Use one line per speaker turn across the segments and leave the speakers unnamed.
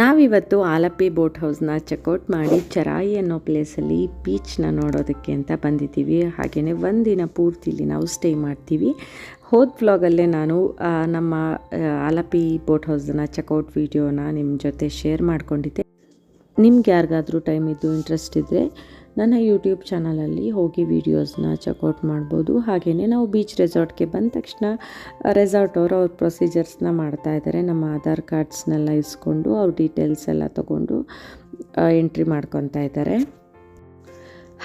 ನಾವಿವತ್ತು ಆಲಪ್ಪಿ boat ಹೌಸ್ನ checkout ಮಾಡಿ ಚರಾಯಿ ಅನ್ನೋ ಪ್ಲೇಸಲ್ಲಿ ಬೀಚ್ನ ನೋಡೋದಕ್ಕೆ ಅಂತ ಬಂದಿದ್ದೀವಿ. ಹಾಗೆಯೇ ಒಂದಿನ ಇಲ್ಲಿ ನಾವು ಸ್ಟೇ ಮಾಡ್ತೀವಿ. ಹೋದ ವ್ಲಾಗಲ್ಲೇ ನಾನು ನಮ್ಮ ಆಲಪ್ಪಿ ಬೋಟ್ ಹೌಸ್ನ ಚೆಕ್ಔಟ್ ವಿಡಿಯೋನ ನಿಮ್ಮ ಜೊತೆ ಶೇರ್ ಮಾಡ್ಕೊಂಡಿದ್ದೆ. ನಿಮ್ಗೆ ಯಾರಿಗಾದರೂ ಟೈಮ್ ಇದ್ದು ಇಂಟ್ರೆಸ್ಟ್ ಇದ್ದರೆ ನನ್ನ ಯೂಟ್ಯೂಬ್ ಚಾನಲಲ್ಲಿ ಹೋಗಿ ವೀಡಿಯೋಸ್ನ ಚೆಕ್ಔಟ್ ಮಾಡ್ಬೋದು. ಹಾಗೆಯೇ ನಾವು ಬೀಚ್ ರೆಸಾರ್ಟ್ಗೆ ಬಂದ ತಕ್ಷಣ ರೆಸಾರ್ಟ್ ಅವರು ಅವ್ರ ಪ್ರೊಸೀಜರ್ಸ್ನ ಮಾಡ್ತಾ ಇದ್ದಾರೆ ನಮ್ಮ ಆಧಾರ್ ಕಾರ್ಡ್ಸ್ನೆಲ್ಲ ಇಸ್ಕೊಂಡು ಅವ್ರ ಡೀಟೇಲ್ಸ್ ಎಲ್ಲ ತೊಗೊಂಡು ಎಂಟ್ರಿ ಮಾಡ್ಕೊತಾ ಇದ್ದಾರೆ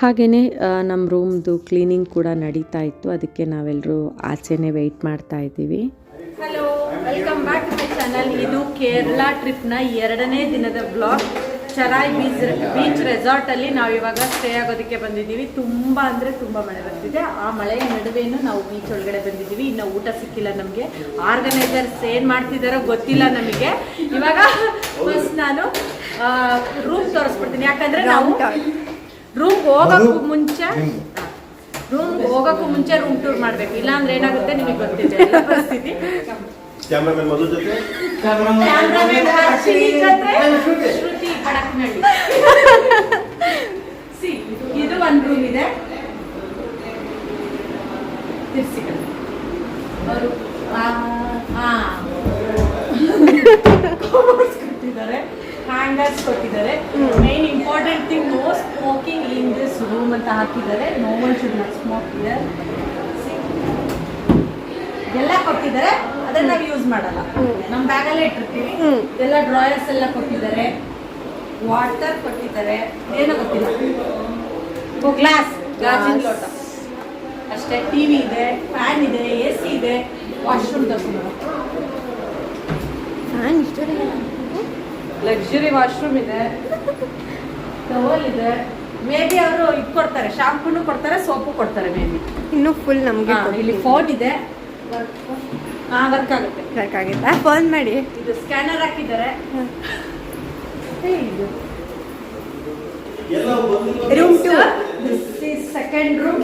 ಹಾಗೆಯೇ ನಮ್ಮ ರೂಮ್ದು ಕ್ಲೀನಿಂಗ್ ಕೂಡ ನಡೀತಾ ಇತ್ತು. ಅದಕ್ಕೆ ನಾವೆಲ್ಲರೂ ಆಚೆನೇ ವೆಯ್ಟ್ ಮಾಡ್ತಾ ಇದ್ದೀವಿ.
Hello welcome back to channel ಇದು ಕೇರಳ ಟ್ರಿಪ್ನ ಎರಡನೇ ದಿನದ ಬ್ಲಾಗ್ ಚರಾಯ್ ಬೀಚ್ ಬೀಚ್ ರೆಸಾರ್ಟಲ್ಲಿ ನಾವು ಇವಾಗ ಸ್ಟೇ ಆಗೋದಕ್ಕೆ ಬಂದಿದ್ದೀವಿ. ತುಂಬ ಅಂದರೆ ತುಂಬ ಮಳೆ ಬರ್ತಿದೆ. ಆ ಮಳೆಯ ನಡುವೆಯೂ ನಾವು ಬೀಚ್ ಒಳಗಡೆ ಬಂದಿದ್ದೀವಿ. ಇನ್ನು ಊಟ ಸಿಕ್ಕಿಲ್ಲ ನಮಗೆ. ಆರ್ಗನೈಸರ್ಸ್ ಏನು ಮಾಡ್ತಿದ್ದಾರೋ ಗೊತ್ತಿಲ್ಲ ನಮಗೆ. ಇವಾಗ ಫಸ್ಟ್ ನಾನು ರೂಮ್ ತೋರಿಸ್ಬಿಡ್ತೀನಿ. ಯಾಕಂದರೆ ನಾವು ರೂಮ್ ಹೋಗೋಕ್ಕೂ ಮುಂಚೆ ರೂಮ್ ಹೋಗೋಕ್ಕೂ ಮುಂಚೆ ರೂಮ್ ಟೂರ್ ಮಾಡಬೇಕು. ಇಲ್ಲಾಂದ್ರೆ ಏನಾಗುತ್ತೆ ನಿಮಗೆ ಗೊತ್ತಿದೆ ಪರಿಸ್ಥಿತಿ.
ಕ್ಯಾಮ್ರಾಮನ್ ಮಧು ಜೊತೆ?
ಕ್ಯಾಮ್ರಾಮನ್ ಹರ್ಷಿನಿ ಜೊತೆ. ಸಿ ಇದು ಒಂದು ರೂಮ್ ಇದೆ. ತಿರ್ಸಿ ಕಣೆ. ಅವರು ಕೊಟ್ಟಿದ್ದಾರೆ ಹ್ಯಾಂಗರ್ಸ್ ಕೊಟ್ಟಿದ್ದಾರೆ. Main important thing no smoking in this room ಅಂತ ಹಾಕಿದ್ದಾರೆ. No one should not smoke here ಎಲ್ಲ ಕೊಟ್ಟಿದ್ದಾರೆ ಅದನ್ನ ನಾವು ಯೂಸ್ ಮಾಡಲ್ಲ. ನಮ್ಮ ಬ್ಯಾಗಲ್ಲೇ ಇಟ್ಟಿರ್ತೀವಿ. ಎಲ್ಲ ಡ್ರಾಯರ್ಸ್ ಎಲ್ಲ ಕೊಟ್ಟಿದ್ದಾರೆ. ವಾಟರ್ ಕೊಟ್ಟಿದ್ದಾರೆ. ಏನೋ ಗೊತ್ತಿಲ್ಲ. ಗ್ಲಾಸ್. ಗಾಜಿನ ಲೋಟ ಅಷ್ಟೇ ಟಿವಿ ಇದೆ ಫ್ಯಾನ್ ಇದೆ ಎ ಸಿ ಇದೆ. ವಾಶ್ರೂಮ್ ತಗೊಂಡು ಲಕ್ಸುರಿ ವಾಶ್ರೂಮ್ ಇದೆ. ಟವಲ್ ಇದೆ. ಮೇಬಿ ಅವರು ಇದು ಕೊಡ್ತಾರೆ ಶಾಂಪೂನು ಕೊಡ್ತಾರೆ ಸೋಪು ಕೊಡ್ತಾರೆ ಮೇಬಿ
ಇನ್ನು ಫುಲ್ ನಮಗೆ
ಇಲ್ಲಿ ಫೋನ್ ಇದೆ. ಹಾ ವರ್ಕ್ ಆಗುತ್ತೆ.
ಬೇಕಾಗಿತ್ತ ಫೋನ್ ಮಾಡಿ.
ಇದು ಸ್ಕ್ಯಾನರ್ ಹಾಕಿದ್ದಾರೆ.
ರೂಮ್ ಟು
ಸೆಕೆಂಡ್ ರೂಮ್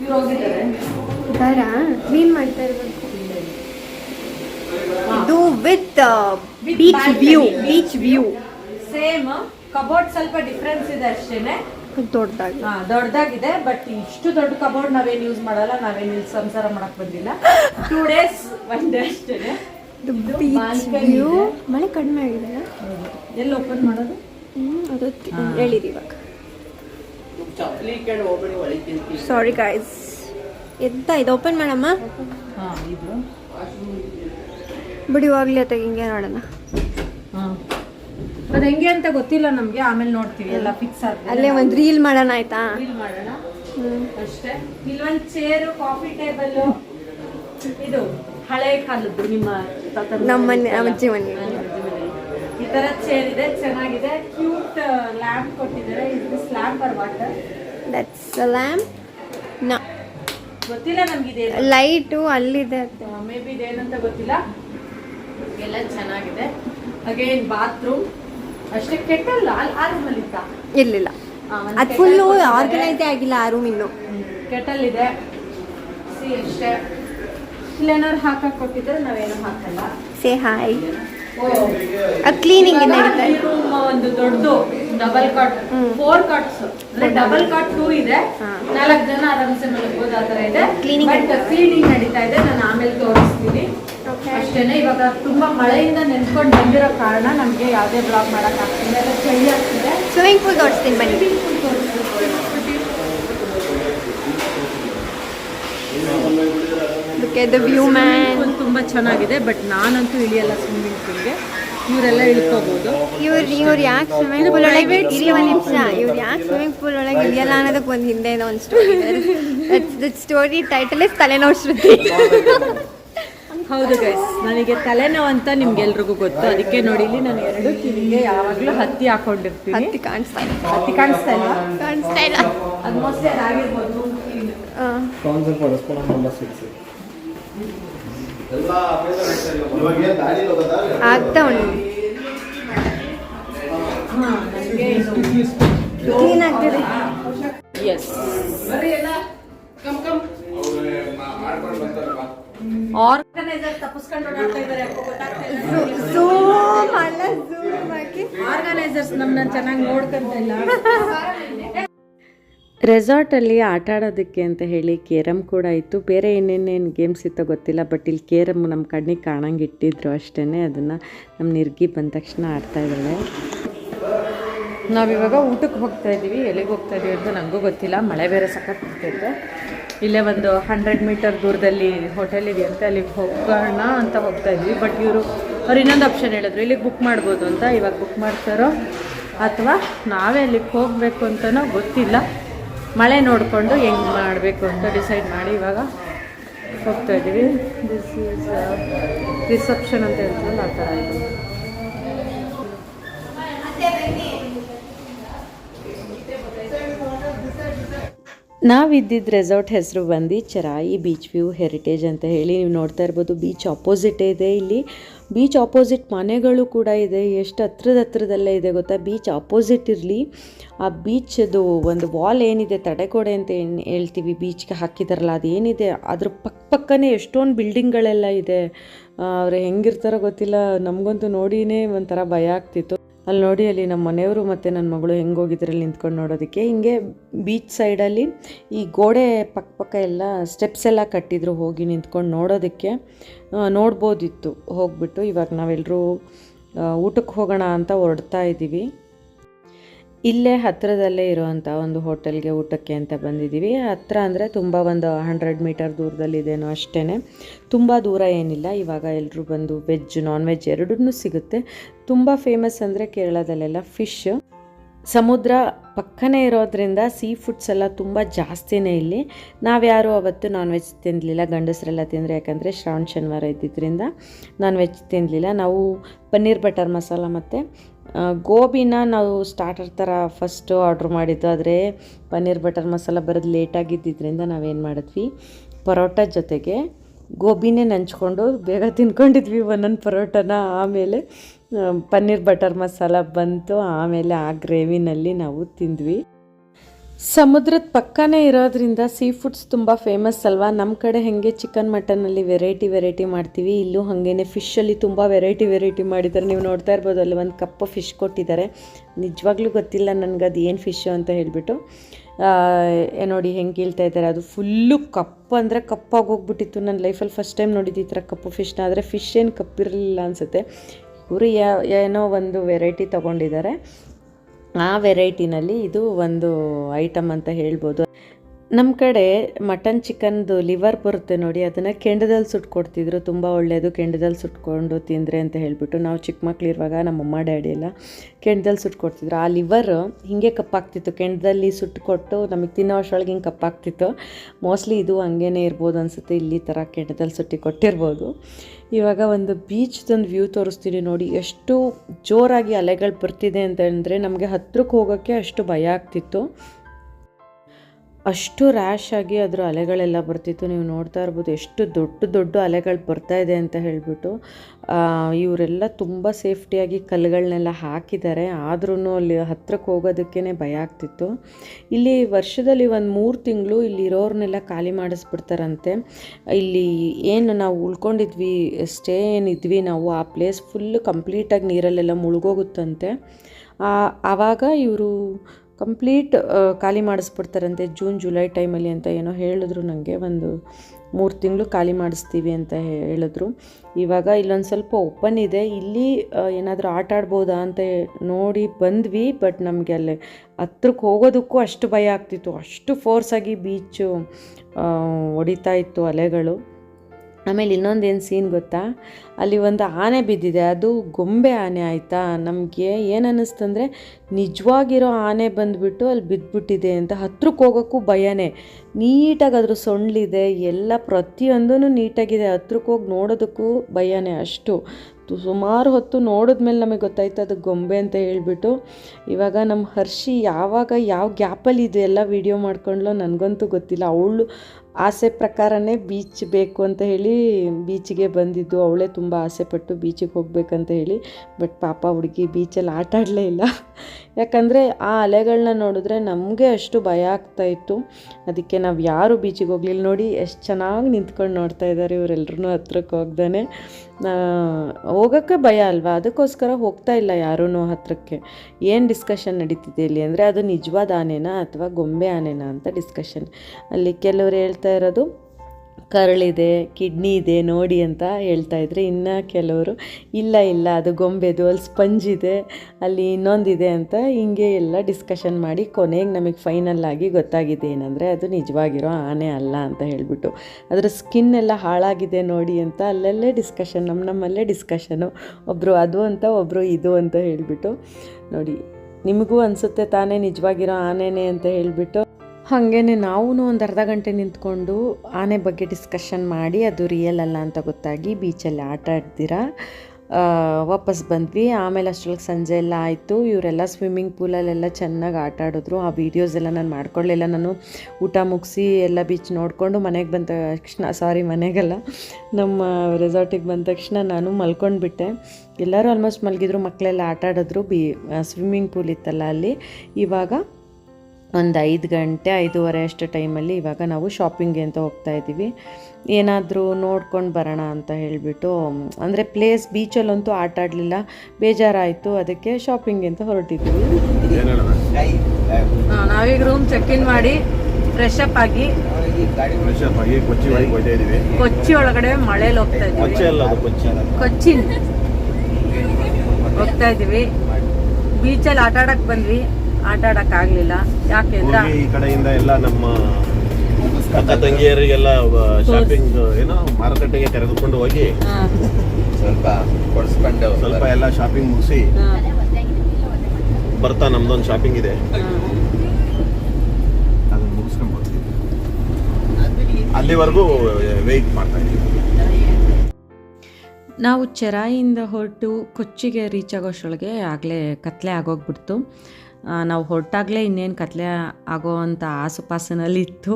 ಇವ್ರು ಹೋಗಿದ್ದಾರೆ
ಬರ ಕ್ಲೀನ್ ಮಾಡ್ತಾ ಇರ್ಬೇಕು. ಇದು with
With
beach view beach view
same cupboard ಸ್ವಲ್ಪ ಡಿಫ್ರೆನ್ಸ್ ಇದೆ ಅಷ್ಟೇನೆ.
ದೊಡ್ಡದಾಗಿ.
ಹಾ ದೊಡ್ಡದಾಗಿದೆ ಬಟ್ ಇಷ್ಟು ದೊಡ್ಡ ಕಬೋರ್ಡ್ ನಾವೇನು ಯೂಸ್ ಮಾಡಲ್ಲ ನಾವೇನು ಸಂಸಾರ ಮಾಡಕ್ ಬಂದಿಲ್ಲ. ಟೂ ಡೇಸ್ ಒನ್ ಡೇ ಅಷ್ಟೇನೆ.
ಇದು
ಇದು
ಬೀಚ್ ವ್ಯೂ ಮಳೆ ಕಡಿಮೆ ಆಗಿದೆ.
ಎಲ್ಲಿ ಓಪನ್ ಮಾಡೋದು?
ಅದು ಹೇಳಿರಿ ಇವಾಗ. ಸಾರಿ ಗಾಯ್ಸ್ ಎಂತ ಇದು ಓಪನ್ ಮಾಡಮ್ಮ?
ಹಾ ಇದು.
ಬಿಡಿ ಹೋಗ್ಲಿ ಅತ್ತ ಹಿಂಗೆ ನೋಡೋಣ.
ಅದು ಹೆಂಗೆ ಅಂತ ಗೊತ್ತಿಲ್ಲ ನಮಗೆ ಆಮೇಲೆ ನೋಡ್ತೀವಿ ಎಲ್ಲ ಫಿಕ್ಸ್ ಆದ್ಮೇಲೆ
ಅಲ್ಲೇ ಒಂದು ರೀಲ್ ಮಾಡೋಣ ಆಯ್ತಾ?
ರೀಲ್ ಮಾಡೋಣ?
ಅಷ್ಟೇ
ಅಷ್ಟೇ. ಇಲ್ಲೊಂದು ಚೇರು ಕಾಫಿ ಟೇಬಲ್ ಇದು. ಹಳೆ ಕಾಲದ್ದು ನಿಮ್ಮ ನಮ್ಮನೆ.
ಅಜ್ಜಿ ಮನೆ.
ಈ ತರ ಚೇರ್ ಇದೆ ಚೆನ್ನಾಗಿದೆ ಕ್ಯೂಟ್ ಲ್ಯಾಂಪ್ ಕೊಟ್ಟಿದ್ದಾರೆ. ಇದು ಸ್ಲ್ಯಾಂಪ್ ಆರ್ ವಾಟರ್
ದಟ್ಸ್ ಲ್ಯಾಂಪ್ನ
ಗೊತ್ತಿಲ್ಲ ನಮ್ಗೆ ಇದೆ
ಲೈಟು ಅಲ್ಲಿದೆ.
ಮೇ ಬಿ ಇದೇನಂತ ಗೊತ್ತಿಲ್ಲ. ಎಲ್ಲ ಚೆನ್ನಾಗಿದೆ. ಅಗೇನ್ ಬಾತ್ರೂಮ್ ಅಷ್ಟೇ ಕೆಟ್ಟಲ್ಲ ಅಲ್ಲಿ ಆ ರೂಮಲ್ಲಿ ಇತ್ತ
ಇರಲಿಲ್ಲ ಅದು ಫುಲ್ಲು ಆರ್ಗನೈಸೇ ಆಗಿಲ್ಲ ಆ ರೂಮ್ ಇನ್ನು.
ಕೆಟಲ್ ಇದೆ ಸಿ ಅಷ್ಟೇ. ಇಲ್ಲೇನಾದ್ರು ಹಾಕಕ್ ಕೊಟ್ಟಿದ್ರೆ ನಾವೇನು ಹಾಕಲ್ಲ.
ಸೇ ಹಾಯ್ ಕ್ಲೀನಿಂಗ್
ಒಂದು ದೊಡ್ಡದು ಡಬಲ್ ಕಾಟ್. ಫೋರ್ ಕಾಟ್ಸ್ ಅಂದ್ರೆ ಡಬಲ್ ಕಾಟ್ ಟೂ ಇದೆ. ನಾಲ್ಕು ಜನ ಆರಾಮ್ಸೆ ಮಲಗಬಹುದು ಆ ತರ ಇದೆ. ಬಟ್ ಕ್ಲೀನಿಂಗ್ ನಡೀತಾ ಇದೆ. ನಾನು ಆಮೇಲೆ ತೋರಿಸ್ತೀನಿ. ಅಷ್ಟೇನೆ ಇವಾಗ ತುಂಬಾ ಮಳೆಯಿಂದ ನೆನ್ಕೊಂಡು ಬಂದಿರೋ ಕಾರಣ ನಮ್ಗೆ ಯಾವ್ದೇ ಬ್ಲಾಗ್ ಮಾಡಕ್ ಆಗ್ತಿಲ್ಲ. ಚಳಿ ಆಗ್ತಿದೆ.
ಸ್ವಿಮ್ಮಿಂಗ್ ಪೂಲ್ ತೋರಿಸ್ತೀನಿ ಬನ್ನಿ. ಲುಕ್ ದ ವ್ಯೂ ಮ್ಯಾನ್
ತುಂಬ ಚೆನ್ನಾಗಿದೆ ಬಟ್ ನಾನಂತೂ ಇಳಿಯಲ್ಲ ಸ್ವಿಮ್ಮಿಂಗ್ ಪೂಲ್ಗೆ ಇವರೆಲ್ಲ ಇಳ್ಕೋಬಹುದು
ಇವ್ರು ಇವ್ರು ಯಾಕೆ ಸ್ವಿಮ್ಮಿಂಗ್ ಪೂಲ್ ಒಳಗೆ ಇರಿ ಒಂದು ನಿಮಿಷ. ಇವ್ರು ಯಾಕೆ ಸ್ವಿಮ್ಮಿಂಗ್ ಪೂಲ್ ಒಳಗೆ ಇಳಿಯಲ್ಲ ಅನ್ನೋದಕ್ಕೆ ಒಂದು ಹಿಂದೆ ಒಂದು ಸ್ಟೋರಿ ಇದೆ. ಸ್ಟೋರಿ ಟೈಟಲ್ ಇಸ್ ತಲೆನೋವು ಶ್ರುತಿ.
ಹೌದು ಗೈಸ್ ನನಗೆ ತಲೆನೋವು ಅಂತ ನಿಮ್ಗೆಲ್ರಿಗೂ ಗೊತ್ತು. ಅದಕ್ಕೆ ನೋಡಿ ಇಲ್ಲಿ ನಾನು ಎರಡು ಕಿವಿಗೆ ಯಾವಾಗಲೂ ಹತ್ತಿ ಹಾಕೊಂಡಿರ್ತೀನಿ.
ಹತ್ತಿ ಕಾಣಿಸ್ತಾ ಇಲ್ಲ.
ಹತ್ತಿ ಕಾಣಿಸ್ತಾ ಇಲ್ಲ?
ಕಾಣಿಸ್ತಾ ಇಲ್ಲ.
ಅದು ಮೋಸ್ಟ್ಲಿ ಅದಾಗಿರ್ಬೋದು
ಆ,
ಎಲ್ಲ ಇವಾಗ ಏನ್ ಗಾಡಿ ಹೋಗೋದಾ
ಆಗ್ತಾ ಉಂಟು. ಕ್ಲೀನ್ ಆಗ್ತದೆ
ಎಸ್ ಆರ್ಗನೈಸರ್ ತಪ್ಪಿಸ್ಕೊಂಡು ಆರ್ಗನೈಸರ್ಸ್ ನಮ್ಮನ್ನ ಚೆನ್ನಾಗಿ ನೋಡ್ಕೊಂತ ಇಲ್ಲ.
ರೆಸಾರ್ಟಲ್ಲಿ ಆಟ ಆಡೋದಕ್ಕೆ ಅಂತ ಹೇಳಿ ಕೇರಮ್ ಕೂಡ ಇತ್ತು. ಬೇರೆ ಏನೇನೇನು ಗೇಮ್ಸ್ ಇತ್ತೋ ಗೊತ್ತಿಲ್ಲ ಬಟ್ ಇಲ್ಲಿ ಕೇರಮ್ ನಮ್ಮ ಕಣ್ಣಿಗೆ ಕಾಣಂಗೆ ಇಟ್ಟಿದ್ರು ಅಷ್ಟೇ ಅದನ್ನು ನಮ್ಮ ನಿರ್ಗಿ ಬಂದ ತಕ್ಷಣ ಆಡ್ತಾ ಇದ್ದಾಳೆ. ನಾವಿವಾಗ ಊಟಕ್ಕೆ ಹೋಗ್ತಾ ಇದ್ದೀವಿ ಎಲ್ಲಿಗೆ ಹೋಗ್ತಾ ಇದ್ದೀವಿ ಅಂತ ನನಗೂ ಗೊತ್ತಿಲ್ಲ. ಮಳೆ ಬೇರೆ ಸಖತ್ ಬಿಡ್ತೈತೆ ಇಲ್ಲೇ ಒಂದು ಹಂಡ್ರೆಡ್ ಮೀಟರ್ ದೂರದಲ್ಲಿ ಹೋಟೆಲ್ ಅಂತ ಅಲ್ಲಿಗೆ ಹೋಗೋಣ ಅಂತ ಹೋಗ್ತಾ ಇದ್ವಿ. ಬಟ್ ಇವರು, ಅವ್ರು ಇನ್ನೊಂದು ಆಪ್ಷನ್ ಹೇಳಿದ್ರು. ಇಲ್ಲಿಗೆ ಬುಕ್ ಮಾಡ್ಬೋದು ಅಂತ. ಇವಾಗ ಬುಕ್ ಮಾಡ್ತಾರೋ ಅಥವಾ ನಾವೇ ಅಲ್ಲಿಗೆ ಹೋಗಬೇಕು ಅಂತನೋ ಗೊತ್ತಿಲ್ಲ. ಮಳೆ ನೋಡಿಕೊಂಡು ಹೆಂಗೆ ಮಾಡಬೇಕು ಅಂತ ಡಿಸೈಡ್ ಮಾಡಿ ಇವಾಗ ಹೋಗ್ತಾ ಇದ್ದೀವಿ. ದಿಸ್ ಈಸ್ ರಿಸೆಪ್ಷನ್ ಅಂತ ಹೇಳ್ತೀವಲ್ಲ, ಆ ಥರ ಇದೆ. ನಾವಿದ್ದಿದ್ದ ರೆಸಾರ್ಟ್ ಹೆಸರು ಬಂದು ಚರಾಯಿ ಬೀಚ್ ವ್ಯೂ ಹೆರಿಟೇಜ್ ಅಂತ ಹೇಳಿ. ನೀವು ನೋಡ್ತಾ ಇರ್ಬೋದು ಬೀಚ್ ಆಪೋಸಿಟ್ ಇದೆ ಇಲ್ಲಿ. ಬೀಚ್ ಆಪೋಸಿಟ್ ಮನೆಗಳು ಕೂಡ ಇದೆ. ಎಷ್ಟು ಹತ್ರದ ಹತ್ರದಲ್ಲೇ ಇದೆ ಗೊತ್ತಾ? ಬೀಚ್ ಆಪೋಸಿಟ್ ಇರಲಿ. ಆ ಬೀಚದು ಒಂದು ವಾಲ್ ಏನಿದೆ, ತಡೆಗೋಡೆ ಅಂತ ಏನು ಹೇಳ್ತೀವಿ? ಬೀಚ್ಗೆ ಹಾಕಿದಾರಲ್ಲ, ಅದೇನಿದೆ? ಅದ್ರ ಪಕ್ಕ ಪಕ್ಕನೇ ಎಷ್ಟೊಂದು ಬಿಲ್ಡಿಂಗ್ಗಳೆಲ್ಲ ಇದೆ. ಅವ್ರು ಹೆಂಗಿರ್ತಾರೋ ಗೊತ್ತಿಲ್ಲ. ನಮಗಂತೂ ನೋಡಿನೇ ಒಂಥರ ಭಯ ಆಗ್ತಿತ್ತು. ಅಲ್ಲಿ ನೋಡಿ, ಅಲ್ಲಿ ನಮ್ಮ ಮನೆಯವರು ಮತ್ತು ನನ್ನ ಮಗಳು ಹೆಂಗೆ ಹೋಗಿದ್ರಲ್ಲಿ ನಿಂತ್ಕೊಂಡು ನೋಡೋದಕ್ಕೆ. ಹಿಂಗೆ ಬೀಚ್ ಸೈಡಲ್ಲಿ ಈ ಗೋಡೆ ಪಕ್ಕ ಪಕ್ಕ ಎಲ್ಲ ಸ್ಟೆಪ್ಸ್ ಎಲ್ಲ ಕಟ್ಟಿದ್ರು ಹೋಗಿ ನಿಂತ್ಕೊಂಡು ನೋಡೋದಕ್ಕೆ. ನೋಡ್ಬೋದಿತ್ತು. ಹೋಗ್ಬಿಟ್ಟು ಇವಾಗ ನಾವೆಲ್ಲರೂ ಊಟಕ್ಕೆ ಹೋಗೋಣ ಅಂತ ಹೊರಡ್ತಾ ಇದ್ದೀವಿ. ಇಲ್ಲೇ ಹತ್ತಿರದಲ್ಲೇ ಇರುವಂಥ ಒಂದು ಹೋಟೆಲ್ಗೆ ಊಟಕ್ಕೆ ಅಂತ ಬಂದಿದ್ದೀವಿ. ಹತ್ತಿರ ಅಂದರೆ ತುಂಬ ಒಂದು ಹಂಡ್ರೆಡ್ ಮೀಟರ್ ದೂರದಲ್ಲಿದೆನೋ ಅಷ್ಟೇ ತುಂಬ ದೂರ ಏನಿಲ್ಲ. ಇವಾಗ ಎಲ್ಲರೂ ಬಂದು ವೆಜ್ ನಾನ್ ವೆಜ್ ಎರಡೂ ಸಿಗುತ್ತೆ. ತುಂಬ ಫೇಮಸ್ ಅಂದರೆ ಕೇರಳದಲ್ಲೆಲ್ಲ ಫಿಶ್ ಸಮುದ್ರ ಪಕ್ಕನೇ ಇರೋದ್ರಿಂದ ಸೀ ಫುಡ್ಸ್ ಎಲ್ಲ ತುಂಬ ಜಾಸ್ತಿನೇ ಇಲ್ಲಿ. ನಾವ್ಯಾರು ಅವತ್ತು ನಾನ್ ವೆಜ್ ತಿನ್ನಲಿಲ್ಲ ಗಂಡಸರೆಲ್ಲ ತಿಂದರೆ ಯಾಕಂದರೆ ಶ್ರಾವಣ, ಶನಿವಾರ ಇದ್ದಿದ್ದರಿಂದ ನಾನ್ ವೆಜ್ ತಿನ್ನಲಿಲ್ಲ ನಾವು ಪನ್ನೀರ್, ಬಟರ್ ಮಸಾಲ ಮತ್ತು ಗೋಬಿನ ನಾವು ಸ್ಟಾರ್ಟರ್ ಥರ ಫಸ್ಟು ಆರ್ಡ್ರ್ ಮಾಡಿದ್ದು. ಆದರೆ ಪನ್ನೀರ್ ಬಟರ್ ಮಸಾಲ ಬರೋದು ಲೇಟಾಗಿದ್ದರಿಂದ ನಾವೇನು ಮಾಡಿದ್ವಿ? ಪರೋಟ ಜೊತೆಗೆ ಗೋಬಿನೇ ನಂಚ್ಕೊಂಡು ಬೇಗ ತಿನ್ಕೊಂಡಿದ್ವಿ ಒಂದೊಂದು ಪರೋಟನ. ಆಮೇಲೆ ಪನ್ನೀರ್ ಬಟರ್ ಮಸಾಲ ಬಂತು. ಆಮೇಲೆ ಆ ಗ್ರೇವಿನಲ್ಲಿ ನಾವು ತಿಂದ್ವಿ. ಸಮುದ್ರದ ಪಕ್ಕನೇ ಇರೋದ್ರಿಂದ ಸೀ ಫುಡ್ಸ್ ತುಂಬ ಫೇಮಸ್ ಅಲ್ವಾ? ನಮ್ಮ ಕಡೆ ಹೇಗೆ ಚಿಕನ್ ಮಟನಲ್ಲಿ ವೆರೈಟಿ ವೆರೈಟಿ ಮಾಡ್ತೀವಿ. ಇಲ್ಲೂ ಹಾಗೇನೆ ಫಿಶಲ್ಲಿ ತುಂಬ ವೆರೈಟಿ ವೆರೈಟಿ ಮಾಡಿದ್ದಾರೆ. ನೀವು ನೋಡ್ತಾ ಇರ್ಬೋದು ಅಲ್ಲಿ ಒಂದು ಕಪ್ ಫಿಶ್ ಕೊಟ್ಟಿದ್ದಾರೆ. ನಿಜವಾಗ್ಲೂ ಗೊತ್ತಿಲ್ಲ ನನಗೆ ಅದು ಏನು ಫಿಶ್ಶು ಅಂತ ಹೇಳಿಬಿಟ್ಟು. ನೋಡಿ, ಹೆಂಗೆ ಕೇಳ್ತಾ ಇದ್ದಾರೆ. ಅದು ಫುಲ್ಲು ಕಪ್ಪು ಅಂದರೆ ಕಪ್ಪಾಗಿ ಹೋಗ್ಬಿಟ್ಟಿತ್ತು. ನನ್ನ ಲೈಫಲ್ಲಿ ಫಸ್ಟ್ ಟೈಮ್ ನೋಡಿದ್ದು ಈ ಥರ ಕಪ್ಪು ಫಿಶ್ನ ಆದರೆ ಫಿಶ್ ಏನು ಕಪ್ಪಿರಲಿಲ್ಲ ಅನಿಸುತ್ತೆ. ಇವರು ಏನೋ ಒಂದು ವೆರೈಟಿ ತೊಗೊಂಡಿದ್ದಾರೆ. ಆ ವೆರೈಟಿನಲ್ಲಿ ಇದು ಒಂದು ಐಟಮ್ ಅಂತ ಹೇಳ್ಬೋದು. ನಮ್ಮ ಕಡೆ ಮಟನ್ ಚಿಕನ್ದು ಲಿವರ್ ಬರುತ್ತೆ ನೋಡಿ, ಅದನ್ನು ಕೆಂಡದಲ್ಲಿ ಸುಟ್ಕೊಡ್ತಿದ್ರು ತುಂಬ ಒಳ್ಳೆಯದು ಕೆಂಡದಲ್ಲಿ ಸುಟ್ಕೊಂಡು ತಿಂದರೆ ಅಂತ ಹೇಳಿಬಿಟ್ಟು. ನಾವು ಚಿಕ್ಕ ಮಕ್ಕಳಿರುವಾಗ ನಮ್ಮಮ್ಮ ಡ್ಯಾಡಿ ಎಲ್ಲ ಕೆಂಡದಲ್ಲಿ ಸುಟ್ಕೊಡ್ತಿದ್ರು ಆ ಲಿವರ್ ಹೀಗೆ ಕಪ್ಪಾಗ್ತಿತ್ತು. ಕೆಂಡದಲ್ಲಿ ಸುಟ್ಟುಕೊಟ್ಟು ನಮಗೆ ತಿನ್ನೋ ಅಷ್ಟರೊಳಗೆ ಹಿಂಗೆ ಕಪ್ಪಾಗ್ತಿತ್ತು. ಮೋಸ್ಟ್ಲಿ ಇದು ಹಂಗೇನೆ ಇರ್ಬೋದು ಅನಿಸುತ್ತೆ. ಇಲ್ಲಿ ಥರ ಕೆಂಡದಲ್ಲಿ ಸುಟ್ಟಿ ಕೊಟ್ಟಿರ್ಬೋದು. ಇವಾಗ ಒಂದು ಬೀಚ್ದೊಂದು ವ್ಯೂ ತೋರಿಸ್ತೀನಿ ನೋಡಿ. ಎಷ್ಟು ಜೋರಾಗಿ ಅಲೆಗಳು ಬರ್ತಿದೆ ಅಂತಂದರೆ ನಮಗೆ ಹತ್ರಕ್ಕೆ ಹೋಗೋಕ್ಕೆ ಅಷ್ಟು ಭಯ ಆಗ್ತಿತ್ತು. ಅಷ್ಟು ರ್ಯಾಶ್ ಆಗಿ ಅದರ ಅಲೆಗಳೆಲ್ಲ ಬರ್ತಿತ್ತು. ನೀವು ನೋಡ್ತಾ ಇರ್ಬೋದು ಎಷ್ಟು ದೊಡ್ಡ ದೊಡ್ಡ ಅಲೆಗಳು ಬರ್ತಾ ಇದೆ ಅಂತ ಹೇಳಿಬಿಟ್ಟು ಇವರೆಲ್ಲ ತುಂಬ ಸೇಫ್ಟಿಯಾಗಿ ಕಲ್ಲುಗಳನ್ನೆಲ್ಲ ಹಾಕಿದ್ದಾರೆ. ಆದ್ರೂ ಅಲ್ಲಿ ಹತ್ರಕ್ಕೆ ಹೋಗೋದಕ್ಕೇ ಭಯ ಆಗ್ತಿತ್ತು. ಇಲ್ಲಿ ವರ್ಷದಲ್ಲಿ ಒಂದು ಮೂರು ತಿಂಗಳು ಇಲ್ಲಿ ಇರೋರನ್ನೆಲ್ಲ ಖಾಲಿ ಮಾಡಿಸ್ಬಿಡ್ತಾರಂತೆ. ಇಲ್ಲಿ ಏನು ನಾವು ಉಳ್ಕೊಂಡಿದ್ವಿ ಸ್ಟೇ ಏನಿದ್ವಿ, ನಾವು ಆ ಪ್ಲೇಸ್ ಫುಲ್ಲು ಕಂಪ್ಲೀಟಾಗಿ ನೀರಲ್ಲೆಲ್ಲ ಮುಳುಗೋಗುತ್ತಂತೆ. ಆವಾಗ ಇವರು ಕಂಪ್ಲೀಟ್ ಖಾಲಿ ಮಾಡಿಸ್ಬಿಡ್ತಾರಂತೆ ಜೂನ್, ಜುಲೈ ಟೈಮಲ್ಲಿ ಅಂತ ಏನೋ ಹೇಳಿದ್ರು ನನಗೆ ಒಂದು ಮೂರು ತಿಂಗಳು ಖಾಲಿ ಮಾಡಿಸ್ತೀವಿ ಅಂತ ಹೇಳಿದ್ರು. ಇವಾಗ ಇಲ್ಲೊಂದು ಸ್ವಲ್ಪ ಓಪನ್ ಇದೆ. ಇಲ್ಲಿ ಏನಾದರೂ ಆಟ ಆಡ್ಬೋದಾ ಅಂತ ನೋಡಿ ಬಂದ್ವಿ, ಬಟ್ ನಮಗೆ ಅಲ್ಲಿ ಹತ್ರಕ್ಕೆ ಹೋಗೋದಕ್ಕೂ ಅಷ್ಟು ಭಯ ಆಗ್ತಿತ್ತು. ಅಷ್ಟು ಫೋರ್ಸಾಗಿ ಬೀಚು ಹೊಡಿತಾ ಇತ್ತು ಅಲೆಗಳು. ಆಮೇಲೆ ಇನ್ನೊಂದೇನು ಸೀನ್ ಗೊತ್ತಾ? ಅಲ್ಲಿ ಒಂದು ಆನೆ ಬಿದ್ದಿದೆ, ಅದು ಗೊಂಬೆ ಆನೆ ಆಯಿತಾ? ನಮಗೆ ಏನು ಅನ್ನಿಸ್ತಂದರೆ ನಿಜವಾಗಿರೋ ಆನೆ ಬಂದುಬಿಟ್ಟು ಅಲ್ಲಿ ಬಿದ್ದುಬಿಟ್ಟಿದೆ ಅಂತ ಹತ್ರಕ್ಕೆ ಹೋಗೋಕ್ಕೂ ಭಯನೇ. ನೀಟಾಗಿ ಅದ್ರ ಸೊಂಡ್ಲಿದೆ, ಎಲ್ಲ ಪ್ರತಿಯೊಂದೂ ನೀಟಾಗಿದೆ ಹತ್ರಕ್ಕೆ ಹೋಗಿ ನೋಡೋದಕ್ಕೂ ಭಯನೇ ಅಷ್ಟು. ಸುಮಾರು ಹೊತ್ತು ನೋಡಿದ ಮೇಲೆ ನಮಗೆ ಗೊತ್ತಾಯ್ತು ಅದು ಗೊಂಬೆ ಅಂತ ಹೇಳಿಬಿಟ್ಟು. ಇವಾಗ ನಮ್ಮ ಹರ್ಷಿ ಯಾವಾಗ, ಯಾವ ಗ್ಯಾಪಲ್ಲಿ ಇದೆಲ್ಲ ವಿಡಿಯೋ ಮಾಡ್ಕೊಂಡ್ಲೋ ನನಗಂತೂ ಗೊತ್ತಿಲ್ಲ. ಅವಳು ಆಸೆ ಪ್ರಕಾರನೇ ಬೀಚ್ ಬೇಕು ಅಂತ ಹೇಳಿ ಬೀಚಿಗೆ ಬಂದಿದ್ದು. ಅವಳೇ ತುಂಬ ಆಸೆ ಪಟ್ಟು ಬೀಚಿಗೆ ಹೋಗ್ಬೇಕಂತ ಹೇಳಿ. ಬಟ್ ಪಾಪ ಹುಡುಗಿ ಬೀಚಲ್ಲಿ ಆಟ ಆಡಲೇ ಇಲ್ಲ. ಯಾಕಂದರೆ ಆ ಅಲೆಗಳನ್ನ ನೋಡಿದ್ರೆ ನಮಗೆ ಅಷ್ಟು ಭಯ ಆಗ್ತಾ ಇತ್ತು. ಅದಕ್ಕೆ ನಾವು ಯಾರು ಬೀಚಿಗೆ ಹೋಗ್ಲಿಲ್ಲ ನೋಡಿ, ಎಷ್ಟು ಚೆನ್ನಾಗಿ ನಿಂತ್ಕೊಂಡು ನೋಡ್ತಾ ಇದ್ದಾರೆ ಇವರೆಲ್ಲರೂ ಹತ್ರಕ್ಕೆ ಹೋಗ್ದಾನೆ. ಹೋಗೋಕ್ಕೆ ಭಯ ಅಲ್ವಾ? ಅದಕ್ಕೋಸ್ಕರ ಹೋಗ್ತಾ ಇಲ್ಲ ಯಾರೂ ಹತ್ರಕ್ಕೆ. ಏನು ಡಿಸ್ಕಷನ್ ನಡೀತಿದೆ ಇಲ್ಲಿ ಅಂದರೆ ಅದು ನಿಜವಾದ ಆನೆನಾ ಅಥವಾ ಗೊಂಬೆ ಆನೆನಾ ಅಂತ ಡಿಸ್ಕಷನ್ ಅಲ್ಲಿ ಕೆಲವರು ಹೇಳ್ತಾ ಇರೋದು ಕರಳಿದೆ, ಕಿಡ್ನಿ ಇದೆ, ನೋಡಿ ಅಂತ ಹೇಳ್ತಾ ಇದ್ರೆ. ಇನ್ನು ಕೆಲವರು, ಇಲ್ಲ ಇಲ್ಲ, ಅದು ಗೊಂಬೆದು ಅಲ್ಲಿ ಸ್ಪಂಜ್ ಇದೆ, ಅಲ್ಲಿ ಇನ್ನೊಂದಿದೆ ಅಂತ ಹಿಂಗೆ ಎಲ್ಲ ಡಿಸ್ಕಷನ್ ಮಾಡಿ ಕೊನೆಗೆ ನಮಗೆ ಫೈನಲ್ ಆಗಿ ಗೊತ್ತಾಗಿದೆ ಏನಂದರೆ ಅದು ನಿಜವಾಗಿರೋ ಆನೆ ಅಲ್ಲ ಅಂತ ಹೇಳಿಬಿಟ್ಟು. ಅದರ ಸ್ಕಿನ್ ಎಲ್ಲ ಹಾಳಾಗಿದೆ ನೋಡಿ ಅಂತ ಅಲ್ಲಲ್ಲೇ ಡಿಸ್ಕಷನ್ ನಮ್ಮ ನಮ್ಮಲ್ಲೇ ಡಿಸ್ಕಷನು ಒಬ್ಬರು ಅದು ಅಂತ ಒಬ್ಬರು ಇದು ಅಂತ ಹೇಳಿಬಿಟ್ಟು ನೋಡಿ, ನಿಮಗೂ ಅನಿಸುತ್ತೆ ತಾನೇ ನಿಜವಾಗಿರೋ ಆನೆನೇ ಅಂತ ಹೇಳಿಬಿಟ್ಟು? ಹಾಗೇನೆ ನಾವೂ ಒಂದು ಅರ್ಧ ಗಂಟೆ ನಿಂತ್ಕೊಂಡು ಆನೆ ಬಗ್ಗೆ ಡಿಸ್ಕಷನ್ ಮಾಡಿ ಅದು ರಿಯಲ್ ಅಲ್ಲ ಅಂತ ಗೊತ್ತಾಗಿ ಬೀಚಲ್ಲಿ ಆಟ ಆಡ್ದಿರಾ ವಾಪಸ್ ಬಂದ್ವಿ. ಆಮೇಲೆ ಅಷ್ಟರೊಳಗೆ ಸಂಜೆ ಎಲ್ಲ ಆಯಿತು. ಇವರೆಲ್ಲ ಸ್ವಿಮ್ಮಿಂಗ್ ಪೂಲಲ್ಲೆಲ್ಲ ಚೆನ್ನಾಗಿ ಆಟ ಆಡಿದ್ರು. ಆ ವೀಡಿಯೋಸ್ ಎಲ್ಲ ನಾನು ಮಾಡ್ಕೊಳ್ಳಿಲ್ಲ ನಾನು ಊಟ ಮುಗಿಸಿ ಎಲ್ಲ ಬೀಚ್ ನೋಡಿಕೊಂಡು ಮನೆಗೆ ಬಂದ ತಕ್ಷಣ ಸಾರಿ ಮನೆಗೆಲ್ಲ, ನಮ್ಮ ರೆಸಾರ್ಟಿಗೆ ಬಂದ ತಕ್ಷಣ ನಾನು ಮಲ್ಕೊಂಡ್ಬಿಟ್ಟೆ. ಎಲ್ಲರೂ ಆಲ್ಮೋಸ್ಟ್ ಮಲಗಿದ್ರು. ಮಕ್ಕಳೆಲ್ಲ ಆಟ ಆಡಿದ್ರು. ಬಿ ಸ್ವಿಮ್ಮಿಂಗ್ ಪೂಲ್ ಇತ್ತಲ್ಲ ಅಲ್ಲಿ. ಇವಾಗ ಒಂದು ಐದು ಗಂಟೆ ಐದೂವರೆ ಅಷ್ಟು ಟೈಮಲ್ಲಿ ಇವಾಗ ನಾವು ಶಾಪಿಂಗ್ಗೆ ಅಂತ ಹೋಗ್ತಾ ಇದ್ದೀವಿ. ಏನಾದರೂ ನೋಡ್ಕೊಂಡು ಬರೋಣ ಅಂತ ಹೇಳಿಬಿಟ್ಟು ಅಂದರೆ ಪ್ಲೇಸ್ ಬೀಚಲ್ಲಂತೂ ಆಟ ಆಡಲಿಲ್ಲ ಬೇಜಾರಾಯಿತು ಅದಕ್ಕೆ ಶಾಪಿಂಗ್ ಅಂತ
ಹೇಳೋಣ
ನಾವೀಗ ರೂಮ್ ಚೆಕ್ ಇನ್ ಮಾಡಿ ಫ್ರೆಶ್ ಅಪ್ ಆಗಿ
ಫ್ರೆಶಪ್ ಆಗಿ ಕೊಚ್ಚಿ ಒಳಗೆ ಹೋಗ್ತಾ ಇದೀವಿ
ಕೊಚ್ಚಿ ಒಳಗಡೆ ಮಳೇಲಿ ಹೋಗ್ತಾ
ಕೊಚ್ಚಿ
ಇದ್ದೀವಿ
ಅಲ್ಲ ಅದು ಕೊಚ್ಚಿ
ಕೊಚ್ಚಿನ್. ಹೋಗ್ತಾ ಇದೀವಿ ಬೀಚಲ್ಲಿ ಆಟ ಆಡಕ್ ಬಂದ್ವಿ. ಆಟ ಆಡಕ್ ಆಗ್ಲಿಲ್ಲ ಯಾಕೆಂದ್ರೆ
ಈ ಕಡೆಯಿಂದ ಎಲ್ಲ ನಮ್ಮ ಅಕ್ಕ ತಂಗಿಯರಿಗೆಲ್ಲ ಶಾಪಿಂಗ್ ಏನೋ ಮಾರುಕಟ್ಟೆಗೆ ಕರೆದುಕೊಂಡು ಹೋಗಿ
ಸ್ವಲ್ಪ ಕೊಡಿಸ್ಕೊಂಡು
ಸ್ವಲ್ಪ ಎಲ್ಲ ಶಾಪಿಂಗ್ ಮುಗಿಸಿ ಬರ್ತಾ ನಮ್ದೊಂದು ಶಾಪಿಂಗ್ ಇದೆ. ಅದನ್ನ ಮುಗಿಸ್ಕೊಂಡು ಬರ್ತೀವಿ ಅಲ್ಲಿವರೆಗೂ ವೆಯ್ಟ್ ಮಾಡ್ತಾ ಇದ್ದೀವಿ
ನಾವು ಚೆರಾಯಿಯಿಂದ ಹೊರಟು ಕೊಚ್ಚಿಗೆ ರೀಚ್ ಆಗೋಷ್ಟೊಳಗೆ ಆಗಲೇ ಕತ್ಲೆ ಆಗೋಗ್ಬಿಡ್ತು. ನಾವು ಹೊರಟಾಗಲೇ ಇನ್ನೇನು ಕತ್ಲೆ ಆಗೋ ಅಂಥ ಆಸುಪಾಸಿನಲ್ಲಿತ್ತು.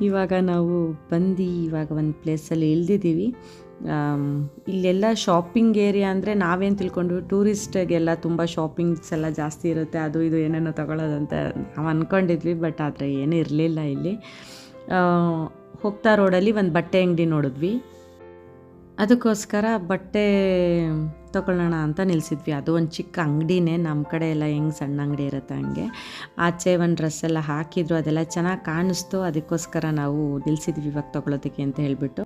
ಇವಾಗ ನಾವು ಬಂದು ಇವಾಗ ಒಂದು ಪ್ಲೇಸಲ್ಲಿ ಇಳ್ದಿದ್ದೀವಿ. ಆಮ್, ಇಲ್ಲೆಲ್ಲ ಶಾಪಿಂಗ್ ಏರಿಯಾ ಅಂದರೆ ನಾವೇನು ತಿಳ್ಕೊಂಡು ಟೂರಿಸ್ಟಿಗೆಲ್ಲ ತುಂಬ ಶಾಪಿಂಗ್ಸ್ ಎಲ್ಲ ಜಾಸ್ತಿ ಇರುತ್ತೆ. ಅದು ಇದು ಏನೇನೋ ತಗೊಳ್ಳೋದಂತ ನಾವು ಅಂದ್ಕೊಂಡಿದ್ವಿ ಬಟ್ ಆದರೆ ಏನೂ ಇರಲಿಲ್ಲ ಇಲ್ಲಿ. ಹೋಗ್ತಾ ರೋಡಲ್ಲಿ ಒಂದು ಬಟ್ಟೆ ಅಂಗಡಿ ನೋಡಿದ್ವಿ. ಅದಕ್ಕೋಸ್ಕರ ಬಟ್ಟೆ ತೊಗೊಳ್ಳೋಣ ಅಂತ ನಿಲ್ಲಿಸಿದ್ವಿ ಅದು ಒಂದು ಚಿಕ್ಕ ಅಂಗಡಿನೇ ನಮ್ಮ ಕಡೆ ಎಲ್ಲ ಹೆಂಗೆ ಸಣ್ಣ ಅಂಗಡಿ ಇರುತ್ತೆ ಹಂಗೆ. ಆಚೆ ಒಂದು ಡ್ರೆಸ್ ಎಲ್ಲ ಹಾಕಿದ್ರು, ಅದೆಲ್ಲ ಚೆನ್ನಾಗಿ ಕಾಣಿಸ್ತು. ಅದಕ್ಕೋಸ್ಕರ ನಾವು ನಿಲ್ಲಿಸಿದ್ವಿ ಇವಾಗ ತೊಗೊಳೋದಕ್ಕೆ ಅಂತ ಹೇಳಿಬಿಟ್ಟು.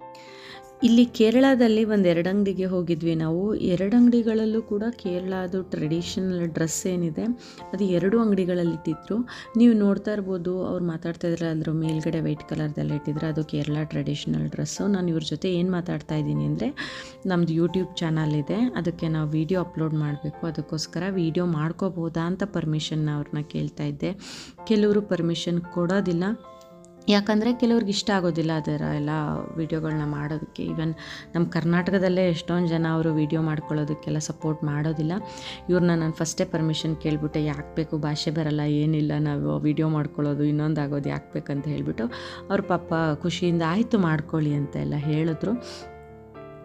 ಇಲ್ಲಿ ಕೇರಳದಲ್ಲಿ ಒಂದು ಎರಡು ಅಂಗಡಿಗೆ ಹೋಗಿದ್ವಿ ನಾವು. ಎರಡು ಅಂಗಡಿಗಳಲ್ಲೂ ಕೂಡ ಕೇರಳದು ಟ್ರೆಡಿಷನಲ್ ಡ್ರೆಸ್ ಏನಿದೆ, ಅದು ಎರಡು ಅಂಗಡಿಗಳಲ್ಲಿ ಇಟ್ಟಿದ್ರು. ನೀವು ನೋಡ್ತಾ ಇರ್ಬೋದು, ಅವ್ರು ಮಾತಾಡ್ತಾ ಇದ್ರೆ, ಅದ್ರ ಮೇಲ್ಗಡೆ ವೈಟ್ ಕಲರ್ದೆಲ್ಲ ಇಟ್ಟಿದ್ರೆ. ಅದು ಕೇರಳ ಟ್ರೆಡಿಷನಲ್ ಡ್ರೆಸ್ಸು ನಾನು ಇವ್ರ ಜೊತೆ ಏನು ಮಾತಾಡ್ತಾ ಇದ್ದೀನಿ ಅಂದರೆ ನಮ್ಮದು ಯೂಟ್ಯೂಬ್ ಚಾನಲ್ ಇದೆ. ಅದಕ್ಕೆ ನಾವು ವಿಡಿಯೋ ಅಪ್ಲೋಡ್ ಮಾಡಬೇಕು. ಅದಕ್ಕೋಸ್ಕರ ವಿಡಿಯೋ ಮಾಡ್ಕೋಬೋದಾ ಅಂತ ಪರ್ಮಿಷನ್ ಅವ್ರನ್ನ ಕೇಳ್ತಾ ಇದ್ದೆ. ಕೆಲವರು ಪರ್ಮಿಷನ್ ಕೊಡೋದಿಲ್ಲ. ಯಾಕಂದರೆ ಕೆಲವ್ರಿಗೆ ಇಷ್ಟ ಆಗೋದಿಲ್ಲ ಅದರ ಎಲ್ಲ ವೀಡಿಯೋಗಳನ್ನ ಮಾಡೋದಕ್ಕೆ. ಈವನ್ ನಮ್ಮ ಕರ್ನಾಟಕದಲ್ಲೇ ಎಷ್ಟೊಂದು ಜನ ಅವರು ವೀಡಿಯೋ ಮಾಡ್ಕೊಳ್ಳೋದಕ್ಕೆಲ್ಲ ಸಪೋರ್ಟ್ ಮಾಡೋದಿಲ್ಲ. ಇವ್ರನ್ನ ನಾನು ಫಸ್ಟೇ ಪರ್ಮಿಷನ್ ಕೇಳಿಬಿಟ್ಟೆ, ಯಾಕೆ ಬೇಕು ಭಾಷೆ ಬರಲ್ಲ, ಏನಿಲ್ಲ, ನಾವು ವೀಡಿಯೋ ಮಾಡ್ಕೊಳ್ಳೋದು ಇನ್ನೊಂದು ಆಗೋದು ಯಾಕೆ ಬೇಕಂತ ಹೇಳಿಬಿಟ್ಟು ಅವ್ರ ಪಾಪ ಖುಷಿಯಿಂದ ಆಯಿತು ಮಾಡ್ಕೊಳ್ಳಿ ಅಂತ ಎಲ್ಲ ಹೇಳಿದ್ರು.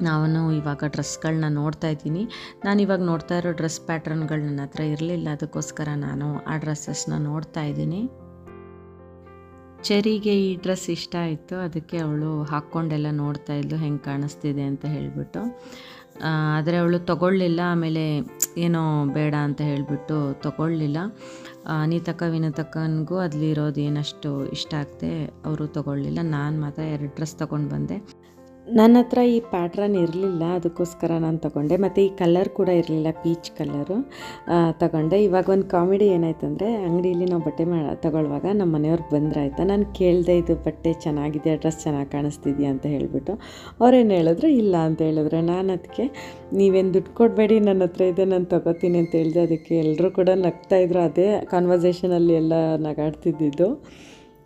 ನಾನು ಇವಾಗ ಡ್ರೆಸ್ಗಳನ್ನ ನೋಡ್ತಾ ಇದ್ದೀನಿ. ನಾನು ಇವಾಗ ನೋಡ್ತಾ ಇರೋ ಡ್ರೆಸ್ ಪ್ಯಾಟ್ರನ್ಗಳು ನನ್ನ ಹತ್ರ ಇರಲಿಲ್ಲ, ಅದಕ್ಕೋಸ್ಕರ ನಾನು ಆ ಡ್ರೆಸ್ಸಸ್ನ ನೋಡ್ತಾ ಇದ್ದೀನಿ. ಚೆರಿಗೆ ಈ ಡ್ರೆಸ್ ಇಷ್ಟ ಆಯಿತು. ಅದಕ್ಕೆ ಅವಳು ಹಾಕ್ಕೊಂಡೆಲ್ಲ ನೋಡ್ತಾ ಇದ್ಲು, ಹೆಂಗೆ ಕಾಣಿಸ್ತಿದೆ ಅಂತ ಹೇಳಿಬಿಟ್ಟು. ಆದರೆ ಅವಳು ತಗೊಳ್ಳಿಲ್ಲ, ಆಮೇಲೆ ಏನೋ ಬೇಡ ಅಂತ ಹೇಳಿಬಿಟ್ಟು ತಗೊಳ್ಳಿಲ್ಲ. ಅನಿತಕ್ಕ, ವಿನತಕ್ಕನಿಗೂ ಅದ್ಲಿರೋದು ಏನಷ್ಟು ಇಷ್ಟ ಆಗ್ತೆ ಅವರು ತಗೊಳ್ಳಿಲ್ಲ. ನಾನು ಮಾತ್ರ ಎರಡು ಡ್ರೆಸ್ ತೊಗೊಂಡು ಬಂದೆ. ನನ್ನ ಹತ್ರ ಈ ಪ್ಯಾಟ್ರನ್ ಇರಲಿಲ್ಲ, ಅದಕ್ಕೋಸ್ಕರ ನಾನು ತಗೊಂಡೆ. ಮತ್ತು ಈ ಕಲರ್ ಕೂಡ ಇರಲಿಲ್ಲ ಪೀಚ್ ಕಲರು ತಗೊಂಡೆ. ಇವಾಗ ಒಂದು ಕಾಮಿಡಿ ಏನಾಯ್ತಂದರೆ ಅಂಗಡಿಯಲ್ಲಿ ನಾವು ಬಟ್ಟೆ ಮಾ ತಗೊಳ್ಳುವಾಗ ನಮ್ಮ ಮನೆಯವ್ರು ಬಂದ್ರಾಯ್ತಾ ನಾನು ಕೇಳಿದೆ ಇದು ಬಟ್ಟೆ ಚೆನ್ನಾಗಿದೆ ಡ್ರೆಸ್ ಚೆನ್ನಾಗಿ ಕಾಣಿಸ್ತಿದ್ಯಾ ಅಂತ ಹೇಳಿಬಿಟ್ಟು, ಅವ್ರೇನು ಹೇಳಿದ್ರು, ಇಲ್ಲ ಅಂತ ಹೇಳಿದ್ರೆ. ನಾನು ಅದಕ್ಕೆ ನೀವೇನು ದುಡ್ಡು ಕೊಡಬೇಡಿ ನನ್ನ ಹತ್ರ ಇದೆ, ನಾನು ತಗೋತೀನಿ ಅಂತ ಹೇಳಿದೆ. ಅದಕ್ಕೆ ಎಲ್ಲರೂ ಕೂಡ ನಗ್ತಾಯಿದ್ರು ಅದೇ ಕಾನ್ವರ್ಸೇಷನಲ್ಲಿ ಎಲ್ಲ ನಗಾಡ್ತಿದ್ದಿದ್ದು.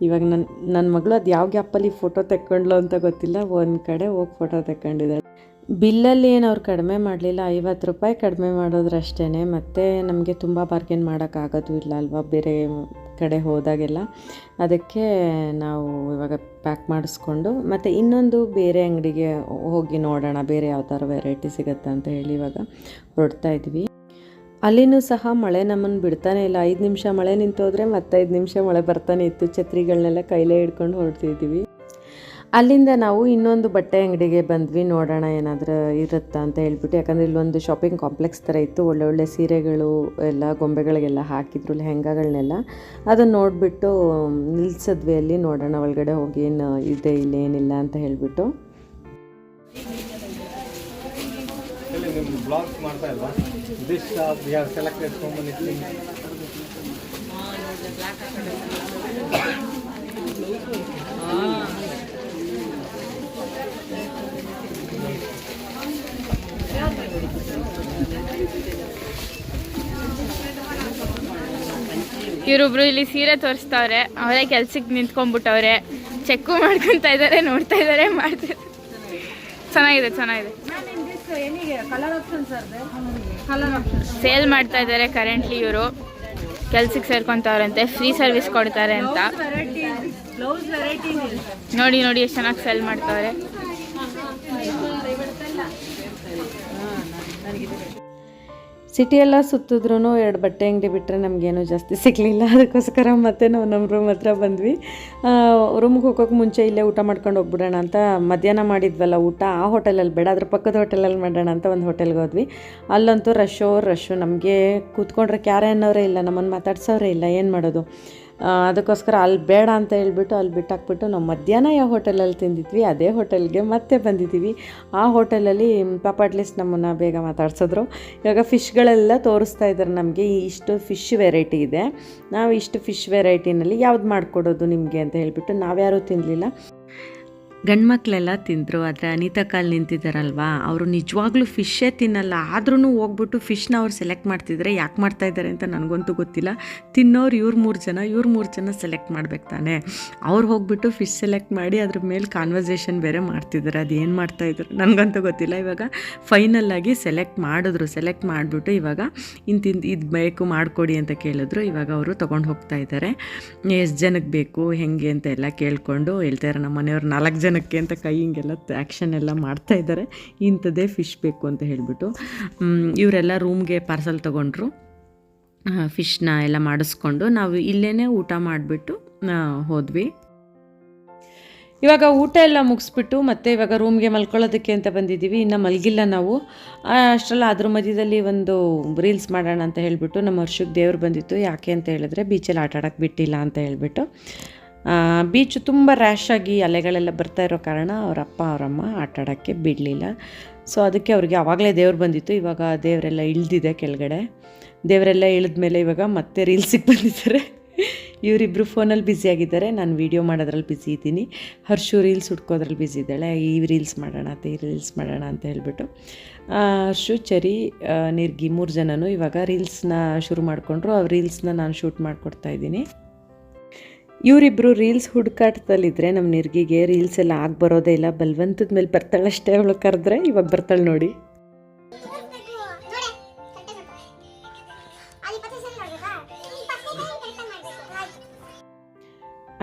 ಇವಾಗ ನನ್ನ ನನ್ನ ಮಗಳು ಅದು ಯಾವ ಗ್ಯಾಪಲ್ಲಿ ಫೋಟೋ ತೆಕ್ಕೊಂಡ್ಲು ಅಂತ ಗೊತ್ತಿಲ್ಲ, ಒಂದು ಕಡೆ ಹೋಗಿ ಫೋಟೋ ತೆಕ್ಕೊಂಡಿದ್ದಾಳೆ. ಬಿಲ್ಲಲ್ಲಿ ಏನು ಅವ್ರು ಕಡಿಮೆ ಮಾಡಲಿಲ್ಲ, ಐವತ್ತು ರೂಪಾಯಿ ಕಡಿಮೆ ಮಾಡೋದ್ರಷ್ಟೇ ಮತ್ತು ನಮಗೆ ತುಂಬ ಬಾರ್ಗೇನ್ ಮಾಡೋಕ್ಕಾಗೋದು ಇಲ್ಲ ಅಲ್ವಾ, ಬೇರೆ ಕಡೆ ಹೋದಾಗೆಲ್ಲ. ಅದಕ್ಕೆ ನಾವು ಇವಾಗ ಪ್ಯಾಕ್ ಮಾಡಿಸ್ಕೊಂಡು, ಮತ್ತು ಇನ್ನೊಂದು ಬೇರೆ ಅಂಗಡಿಗೆ ಹೋಗಿ ನೋಡೋಣ, ಬೇರೆ ಯಾವ ಥರ ವೆರೈಟಿ ಸಿಗುತ್ತೆ ಅಂತ ಹೇಳಿ ಇವಾಗ ಹೊರಡ್ತಾ ಇದ್ವಿ. ಅಲ್ಲಿನೂ ಸಹ ಮಳೆ ನಮ್ಮನ್ನು ಬಿಡ್ತಾನೆ ಇಲ್ಲ. ಐದು ನಿಮಿಷ ಮಳೆ ನಿಂತೋದ್ರೆ ಮತ್ತೆ ಐದು ನಿಮಿಷ ಮಳೆ ಬರ್ತಾನೆ ಇತ್ತು. ಛತ್ರಿಗಳನ್ನೆಲ್ಲ ಕೈಲೇ ಹಿಡ್ಕೊಂಡು ಹೊರಡ್ತಿದ್ದೀವಿ ಅಲ್ಲಿಂದ ನಾವು ಇನ್ನೊಂದು ಬಟ್ಟೆ ಅಂಗಡಿಗೆ ಬಂದ್ವಿ. ನೋಡೋಣ ಏನಾದರೂ ಇರುತ್ತಾ ಅಂತ ಹೇಳ್ಬಿಟ್ಟು. ಯಾಕಂದರೆ ಇಲ್ಲೊಂದು ಶಾಪಿಂಗ್ ಕಾಂಪ್ಲೆಕ್ಸ್ ಥರ ಇತ್ತು. ಒಳ್ಳೆ ಒಳ್ಳೆ ಸೀರೆಗಳು, ಎಲ್ಲ ಗೊಂಬೆಗಳಿಗೆಲ್ಲ ಹಾಕಿದ್ರು. ಲೆಹಂಗಾಗಳನ್ನೆಲ್ಲ ಅದನ್ನು ನೋಡಿಬಿಟ್ಟು, ನಿಲ್ಸಿದ್ವಿ ಅಲ್ಲಿ. ನೋಡೋಣ ಒಳಗಡೆ ಹೋಗಿ ಏನು ಇದೆ, ಇಲ್ಲ ಏನಿಲ್ಲ ಅಂತ ಹೇಳಿಬಿಟ್ಟು.
ಬ್ಲಾಗ್ಸ್ ಮಾಡ್ತಾ ಇಲ್ವಾ? This we have selected so many things
ಇವರೊಬ್ರು ಇಲ್ಲಿ ಸೀರೆ ತೋರಿಸ್ತವ್ರೆ. ಅವರೇ ಕೆಲ್ಸಕ್ಕೆ ನಿಂತ್ಕೊಂಡ್ಬಿಟ್ಟವ್ರೆ. ಚೆಕ್ಕು ಮಾಡ್ಕೊಂತ ಇದ್ದಾರೆ, ನೋಡ್ತಾ ಇದ್ದಾರೆ ಮಾಡ್ತಿದ್ದಾರೆ ಚೆನ್ನಾಗಿದೆ ಚೆನ್ನಾಗಿದೆ. ಸೇಲ್ ಮಾಡ್ತಾ ಇದ್ದಾರೆ ಕರೆಂಟ್ಲಿ ಇವರು. ಕೆಲ್ಸಕ್ಕೆ ಸೇರ್ಕೊಂತವ್ರಂತೆ. ಫ್ರೀ ಸರ್ವಿಸ್ ಕೊಡ್ತಾರೆ ಅಂತ. ನೋಡಿ ನೋಡಿ ಎಷ್ಟು ಚೆನ್ನಾಗಿ ಸೇಲ್ ಮಾಡ್ತಾವ್ರೆ.
ಸಿಟಿ ಎಲ್ಲ ಸುತ್ತಿದ್ರೂ ಎರಡು ಬಟ್ಟೆ ಅಂಗಡಿ ಬಿಟ್ಟರೆ ನಮಗೇನು ಜಾಸ್ತಿ ಸಿಗಲಿಲ್ಲ. ಅದಕ್ಕೋಸ್ಕರ ಮತ್ತೆ ನಾವು ನಮ್ಮ ರೂಮ್ ಹತ್ರ ಬಂದ್ವಿ. ರೂಮ್ಗೆ ಹೋಗೋಕೆ ಮುಂಚೆ ಇಲ್ಲೇ ಊಟ ಮಾಡ್ಕೊಂಡು ಹೋಗ್ಬಿಡೋಣ ಅಂತ ಮಧ್ಯಾಹ್ನ ಮಾಡಿದ್ವಲ್ಲ ಊಟ, ಆ ಹೋಟೆಲಲ್ಲಿ ಬೇಡ. ಅದ್ರ ಪಕ್ಕದ ಹೋಟೆಲಲ್ಲಿ ಮಾಡೋಣ ಅಂತ ಒಂದು ಹೋಟೆಲ್ಗೆ ಹೋದ್ವಿ. ಅಲ್ಲಂತೂ ರಶ್ಶೋ ರಶ್ಶು ನಮಗೆ ಕೂತ್ಕೊಂಡ್ರೆ ಕ್ಯಾರೆ ಅನ್ನೋರೇ ಇಲ್ಲ, ನಮ್ಮನ್ನು ಮಾತಾಡ್ಸೋರೇ ಇಲ್ಲ, ಏನು ಮಾಡೋದು? ಅದಕ್ಕೋಸ್ಕರ ಅಲ್ಲಿ ಬೇಡ ಅಂತ ಹೇಳ್ಬಿಟ್ಟು ಅಲ್ಲಿ ಬಿಟ್ಟಾಕ್ಬಿಟ್ಟು ನಾವು ಮಧ್ಯಾಹ್ನ ಯಾವ ಹೋಟೆಲಲ್ಲಿ ತಿಂದಿದ್ವಿ, ಅದೇ ಹೋಟೆಲ್ಗೆ ಮತ್ತೆ ಬಂದಿದ್ದೀವಿ. ಆ ಹೋಟೆಲಲ್ಲಿ ಪಾಪ ಅಟ್ಲೀಸ್ಟ್ ನಮ್ಮನ್ನು ಬೇಗ ಮಾತಾಡ್ಸಿದ್ರು. ಇವಾಗ ಫಿಶ್ಗಳೆಲ್ಲ ತೋರಿಸ್ತಾ ಇದ್ದಾರೆ ನಮಗೆ ಇಷ್ಟು ಫಿಶ್ ವೆರೈಟಿ ಇದೆ. ನಾವು ಇಷ್ಟು ಫಿಶ್ ವೆರೈಟಿನಲ್ಲಿ ಯಾವ್ದು ಮಾಡಿಕೊಡೋದು ನಿಮಗೆ ಅಂತ ಹೇಳಿಬಿಟ್ಟು ನಾವ್ಯಾರೂ ತಿನ್ನಲಿಲ್ಲ ಗಂಡು ಮಕ್ಕಳೆಲ್ಲ ತಿಂದರು, ಆದರೆ ಅನಿತಾ ಕಾಲು ನಿಂತಿದ್ದಾರಲ್ವಾ ಅವರು ನಿಜವಾಗ್ಲೂ ಫಿಶ್ಶೇ ತಿನ್ನಲ್ಲ ಆದ್ರೂ ಹೋಗ್ಬಿಟ್ಟು ಫಿಶ್ನ ಅವ್ರು ಸೆಲೆಕ್ಟ್ ಮಾಡ್ತಿದ್ರೆ ಯಾಕೆ ಮಾಡ್ತಾ ಇದ್ದಾರೆ ಅಂತ ನನಗಂತೂ ಗೊತ್ತಿಲ್ಲ. ತಿನ್ನೋರು ಇವ್ರು ಮೂರು ಜನ, ಇವ್ರು ಮೂರು ಜನ ಸೆಲೆಕ್ಟ್ ಮಾಡ್ಬೇಕು ತಾನೆ. ಅವ್ರು ಹೋಗ್ಬಿಟ್ಟು ಫಿಶ್ ಸೆಲೆಕ್ಟ್ ಮಾಡಿ ಅದ್ರ ಮೇಲೆ ಕಾನ್ವರ್ಸೇಷನ್ ಬೇರೆ ಮಾಡ್ತಿದ್ದಾರೆ ಅದು ಏನು ಮಾಡ್ತಾಯಿದ್ರು ನನಗಂತೂ ಗೊತ್ತಿಲ್ಲ. ಇವಾಗ ಆಗಿ ಸೆಲೆಕ್ಟ್ ಮಾಡಿದ್ರು ಸೆಲೆಕ್ಟ್ ಮಾಡಿಬಿಟ್ಟು ಇವಾಗ ಇಂತಿಂದು ಇದು ಬೇಕು ಮಾಡಿಕೊಡಿ ಅಂತ ಕೇಳಿದ್ರು. ಇವಾಗ ಅವರು ತೊಗೊಂಡು ಹೋಗ್ತಾ ಇದ್ದಾರೆ ಎಷ್ಟು ಜನಕ್ಕೆ ಬೇಕು, ಹೆಂಗೆ ಅಂತ ಎಲ್ಲ ಕೇಳಿಕೊಂಡು ಹೇಳ್ತಾರೆ ನಮ್ಮ ಮನೆಯವ್ರು ನಾಲ್ಕು ಜನಕ್ಕೆ ಅಂತ ಕೈ ಹಿಂಗೆಲ್ಲ ಆ್ಯಕ್ಷನ್ ಎಲ್ಲ ಮಾಡ್ತಾ ಇದ್ದಾರೆ. ಇಂಥದ್ದೇ ಫಿಶ್ ಬೇಕು ಅಂತ ಹೇಳಿಬಿಟ್ಟು. ಇವರೆಲ್ಲ ರೂಮ್ಗೆ ಪಾರ್ಸಲ್ ತೊಗೊಂಡ್ರು. ಫಿಶ್ನ ಎಲ್ಲ ಮಾಡಿಸ್ಕೊಂಡು ನಾವು ಇಲ್ಲೇ ಊಟ ಮಾಡಿಬಿಟ್ಟು ಹೋದ್ವಿ. ಇವಾಗ ಊಟ ಎಲ್ಲ ಮುಗಿಸ್ಬಿಟ್ಟು ಮತ್ತೆ ಇವಾಗ ರೂಮ್ಗೆ ಮಲ್ಕೊಳ್ಳೋದಕ್ಕೆ ಅಂತ ಬಂದಿದ್ದೀವಿ. ಇನ್ನು ಮಲಗಿಲ್ಲ ನಾವು. ಅಷ್ಟರಲ್ಲಿ ಅದ್ರ ಮಧ್ಯದಲ್ಲಿ ಒಂದು ರೀಲ್ಸ್ ಮಾಡೋಣ ಅಂತ ಹೇಳಿಬಿಟ್ಟು ನಮ್ಮ ವರ್ಷಕ್ಕೆ ದೇವ್ರು ಬಂದಿತ್ತು. ಯಾಕೆ ಅಂತ ಹೇಳಿದ್ರೆ ಬೀಚಲ್ಲಿ ಆಟಾಡೋಕ್ಕೆ ಬಿಟ್ಟಿಲ್ಲ ಅಂತ ಹೇಳಿಬಿಟ್ಟು. ಬೀಚು ತುಂಬ ರ್ಯಾಶ್ ಆಗಿ ಅಲೆಗಳೆಲ್ಲ ಬರ್ತಾ ಇರೋ ಕಾರಣ ಅವ್ರ ಅಪ್ಪ ಅವರಮ್ಮ ಆಟ ಆಡೋಕ್ಕೆ ಬಿಡಲಿಲ್ಲ. ಸೊ ಅದಕ್ಕೆ ಅವ್ರಿಗೆ ಆವಾಗಲೇ ದೇವ್ರು ಬಂದಿತ್ತು. ಇವಾಗ ದೇವರೆಲ್ಲ ಇಳ್ದಿದೆ ಕೆಳಗಡೆ. ದೇವರೆಲ್ಲ ಇಳಿದ ಮೇಲೆ ಇವಾಗ ಮತ್ತೆ ರೀಲ್ಸಿಗೆ ಬಂದಿದ್ದಾರೆ. ಇವರಿಬ್ಬರು ಫೋನಲ್ಲಿ ಬ್ಯುಸಿ ಆಗಿದ್ದಾರೆ. ನಾನು ವೀಡಿಯೋ ಮಾಡೋದ್ರಲ್ಲಿ ಬ್ಯುಸಿ ಇದ್ದೀನಿ. ಹರ್ಷು ರೀಲ್ಸ್ ಹುಡ್ಕೋದ್ರಲ್ಲಿ ಬ್ಯುಸಿ ಇದ್ದಾಳೆ. ಈ ರೀಲ್ಸ್ ಮಾಡೋಣ ಅಂತ, ಈ ರೀಲ್ಸ್ ಮಾಡೋಣ ಅಂತ ಹೇಳಿಬಿಟ್ಟು. ಹರ್ಷು, ಚರಿ ನಿರ್ಗಿ ಮೂರು ಜನನು ಇವಾಗ ರೀಲ್ಸ್ನ ಶುರು ಮಾಡಿಕೊಂಡ್ರು. ಆ ರೀಲ್ಸ್ನ ನಾನು ಶೂಟ್ ಮಾಡಿಕೊಡ್ತಾ ಇದ್ದೀನಿ. ಇವರಿಬ್ಬರು ರೀಲ್ಸ್ ಹುಡುಕಾಟದಲ್ಲಿದ್ದರೆ ನಮ್ಮ ನಿರ್ಗಿಗೆ ರೀಲ್ಸ್ ಎಲ್ಲ ಆಗಿ ಬರೋದೇ ಇಲ್ಲ. ಬಲ್ವಂತದ ಮೇಲೆ ಬರ್ತಾಳಷ್ಟೇ ಅವಳು ಕರೆದ್ರೆ, ಇವಾಗ ಬರ್ತಾಳೆ ನೋಡಿ.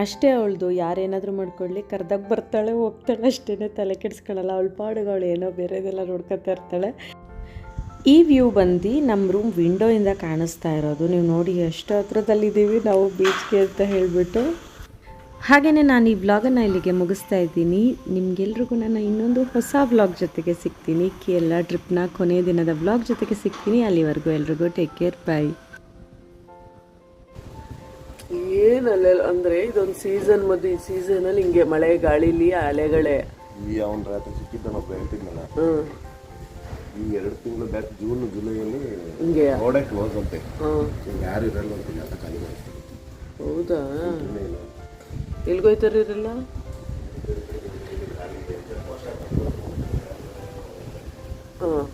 ಅಷ್ಟೇ ಅವಳದು, ಯಾರೇನಾದರೂ ಮಾಡ್ಕೊಳ್ಳಿ. ಕರ್ದಾಗ ಬರ್ತಾಳೆ, ಹೋಗ್ತಾಳೆ ಅಷ್ಟೇ ತಲೆ ಕೆಡಿಸ್ಕೊಳ್ಳಲ್ಲ ಅವಳ ಪಾಡುಗಳು ಏನೋ ಬೇರೆದೆಲ್ಲ ನೋಡ್ಕೊತಾ ಇರ್ತಾಳೆ. ಈ ವ್ಯೂ ಬಂದು ನಮ್ಮ ರೂಮ್ ವಿಂಡೋಯಿಂದ ಕಾಣಿಸ್ತಾ ಇರೋದು. ನೀವು ನೋಡಿ ಎಷ್ಟು ಹತ್ರದಲ್ಲಿದ್ದೀವಿ ನಾವು ಬೀಚ್ಗೆ ಅಂತ ಹೇಳಿಬಿಟ್ಟು. ಹಾಗೆಯೇ ನಾನು ಈ ವ್ಲಾಗನ್ನು ಇಲ್ಲಿಗೆ ಮುಗಿಸ್ತಾ ಇದ್ದೀನಿ. ನಿಮಗೆಲ್ರಿಗೂ ನಾನು ಇನ್ನೊಂದು ಹೊಸ ವ್ಲಾಗ್ ಜೊತೆಗೆ ಸಿಗ್ತೀನಿ. ಎಲ್ಲ ಟ್ರಿಪ್ನ ಕೊನೆಯ ದಿನದ ವ್ಲಾಗ್ ಜೊತೆಗೆ ಸಿಗ್ತೀನಿ. ಅಲ್ಲಿವರೆಗೂ ಎಲ್ರಿಗೂ ಟೇಕ್ ಕೇರ್ ಬಾಯ್
ಏನಲ್ಲ ಅಂದ್ರೆ ಇದೊಂದು ಸೀಸನ್ ಮತ್ತು ಈ ಸೀಸನ್ ಅಲ್ಲಿ ಹಿಂಗೆ ಮಳೆ ಗಾಳಿಲಿ ಅಲೆಗಳೇ
ಈ ಈ ಎರಡು ತಿಂಗಳು ಬ್ಯಾಕ್ ಜೂನ್ ಜುಲೈಯಲ್ಲಿ
ಹಿಂಗೆ?
ರೋಡೇ ಕ್ಲೋಸ್ ಅಂತೆ. ಯಾರು ಇರಲ್ಲ ಅಂತಿಲ್ಲ ಅಂತ ಖಾಲಿ ಮಾಡ್ತಾರೆ.
ಹೌದಾ. ಎಲ್ಗೋಯ್ತಾರ ಇರಲ್ಲ ಹಾಂ.